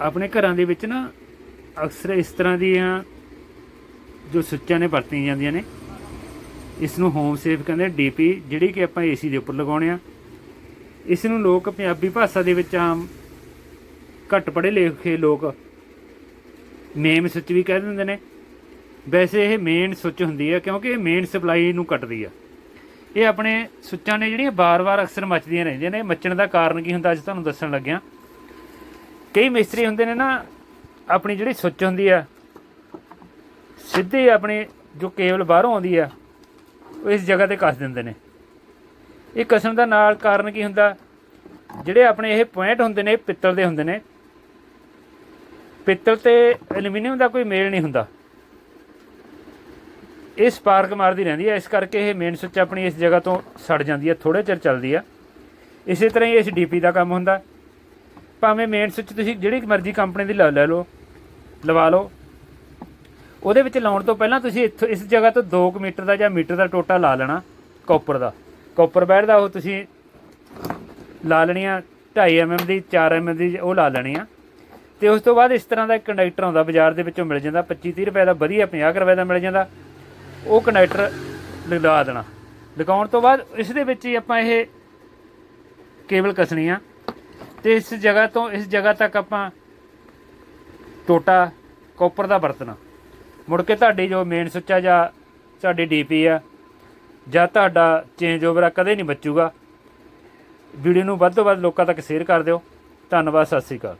ਆਪਣੇ ਘਰਾਂ ਦੇ ਵਿੱਚ ਨਾ ਅਕਸਰ ਇਸ ਤਰ੍ਹਾਂ ਦੀਆਂ ਜੋ ਸੁੱਚਾਂ ਨੇ ਵਰਤੀਆਂ ਜਾਂਦੀਆਂ ਨੇ ਇਸ ਨੂੰ ਹੋਮ ਸੇਫ ਕਹਿੰਦੇ ਡੀਪੀ ਜਿਹੜੀ ਕਿ ਆਪਾਂ ਏਸੀ ਦੇ ਉੱਪਰ ਲਗਾਉਣੇ ਆ। ਇਸ ਨੂੰ ਲੋਕ ਪੰਜਾਬੀ ਭਾਸ਼ਾ ਦੇ ਵਿੱਚ ਆਮ ਘੱਟ ਪੜ੍ਹੇ ਲਿਖੇ ਲੋਕ ਮੇਨ ਸੁੱਚ ਵੀ ਕਹਿ ਦਿੰਦੇ ਨੇ। ਵੈਸੇ ਇਹ ਮੇਨ ਸੁੱਚ ਹੁੰਦੀ ਹੈ ਕਿਉਂਕਿ ਇਹ ਮੇਨ ਸਪਲਾਈ ਨੂੰ ਕੱਟਦੀ ਆ। ਇਹ ਆਪਣੇ ਸੁੱਚਾਂ ਨੇ ਜਿਹੜੀਆਂ ਬਾਰ-ਬਾਰ ਅਕਸਰ ਮੱਚਦੀਆਂ ਰਹਿੰਦੀਆਂ ਨੇ, ਮੱਚਣ ਦਾ ਕਾਰਨ ਕੀ ਹੁੰਦਾ, ਅੱਜ ਤੁਹਾਨੂੰ ਦੱਸਣ ਲੱਗਿਆ। ਕਈ ਮਿਸਤਰੀ ਹੁੰਦੇ ਨੇ ਨਾ, ਆਪਣੀ ਜਿਹੜੀ ਸੁੱਚ ਹੁੰਦੀ ਆ, ਸਿੱਧੇ ਆਪਣੇ ਜੋ ਕੇਬਲ ਬਾਹਰੋਂ ਆਉਂਦੀ ਆ, ਉਹ ਇਸ ਜਗ੍ਹਾ ਤੇ ਕੱਸ ਦਿੰਦੇ ਨੇ। ਇਹ ਕਸਣ ਦਾ ਨਾਲ ਕਾਰਨ ਕੀ ਹੁੰਦਾ? ਜਿਹੜੇ ਆਪਣੇ ਇਹ ਪੁਆਇੰਟ ਹੁੰਦੇ ਨੇ, ਪਿੱਤਲ ਦੇ ਹੁੰਦੇ ਨੇ, ਪਿੱਤਲ ਤੇ ਐਲੂਮੀਨੀਅਮ ਦਾ ਕੋਈ ਮੇਲ ਨਹੀਂ ਹੁੰਦਾ। ਇਹ ਸਪਾਰਕ ਮਾਰਦੀ ਰਹਿੰਦੀ ਹੈ ਇਸ ਕਰਕੇ ਇਹ ਮੇਨ ਸੁੱਚ ਆਪਣੀ ਇਸ ਜਗ੍ਹਾ ਤੋਂ ਸੜ ਜਾਂਦੀ ਹੈ ਥੋੜੇ ਚਿਰ ਚੱਲਦੀ ਆ। ਇਸੇ ਤਰ੍ਹਾਂ ਹੀ ਇਸ ਡੀਪੀ ਦਾ ਕੰਮ ਹੁੰਦਾ। ਭਾਵੇਂ ਮੇਨ ਸੁੱਚ ਤੁਸੀਂ ਜਿਹੜੀ ਮਰਜ਼ੀ ਕੰਪਨੀ ਦੀ ਲੈ ਲਓ, ਲਵਾ ਲਓ। ਉਹਦੇ ਵਿੱਚ ਲਾਉਣ ਤੋਂ ਪਹਿਲਾਂ ਤੁਸੀਂ ਇੱਥੋਂ, ਇਸ ਜਗ੍ਹਾ ਤੋਂ 2 ਮੀਟਰ ਦਾ ਜਾਂ ਮੀਟਰ ਦਾ ਟੋਟਾ ਲਾ ਲੈਣਾ ਕਾਪਰ ਦਾ। ਕਾਪਰ ਬੈਡ ਦਾ ਉਹ ਤੁਸੀਂ ਲਾ ਲੈਣੀ ਆ 2.5 mm ਦੀ 4 mm ਦੀ ਉਹ ਲਾ ਲੈਣੀ ਆ। ਤੇ ਉਸ ਤੋਂ ਬਾਅਦ ਇਸ ਤਰ੍ਹਾਂ ਦਾ ਇੱਕ ਕੰਡਕਟਰ ਆਉਂਦਾ, ਬਾਜ਼ਾਰ ਦੇ ਵਿੱਚੋਂ ਮਿਲ ਜਾਂਦਾ 25 30 ਰੁਪਏ ਦਾ, ਵਧੀਆ 50 ਕੁ ਰੁਪਏ ਦਾ ਮਿਲ ਜਾਂਦਾ। ਉਹ ਕੰਡਕਟਰ ਲਗਾ ਦੇਣਾ। ਲਗਾਉਣ ਤੋਂ ਬਾਅਦ ਇਸ ਦੇ ਵਿੱਚ ਹੀ ਆਪਾਂ ਇਹ ਕੇਬਲ ਕੱਸਣੀ ਆ। ਤੇ ਇਸ ਜਗ੍ਹਾ ਤੋਂ ਇਸ ਜਗ੍ਹਾ ਤੱਕ ਆਪਾਂ ਟੋਟਾ ਕਾਪਰ ਦਾ ਵਰਤਣਾ। ਮੁੜ ਕੇ ਤੁਹਾਡੀ ਜੋ ਮੇਨ ਸੁੱਚ ਆ ਜਾਂ ਤੁਹਾਡੀ ਡੀਪੀ ਆ ਜਾਂ ਤੁਹਾਡਾ ਚੇਂਜ ਓਵਰ ਆ, ਕਦੇ ਨਹੀਂ ਬਚੂਗਾ। ਵੀਡੀਓ ਨੂੰ ਵੱਧ ਤੋਂ ਵੱਧ ਲੋਕਾਂ ਤੱਕ ਸ਼ੇਅਰ ਕਰ ਦਿਓ। ਧੰਨਵਾਦ, ਸਤਿ ਸ੍ਰੀ ਅਕਾਲ।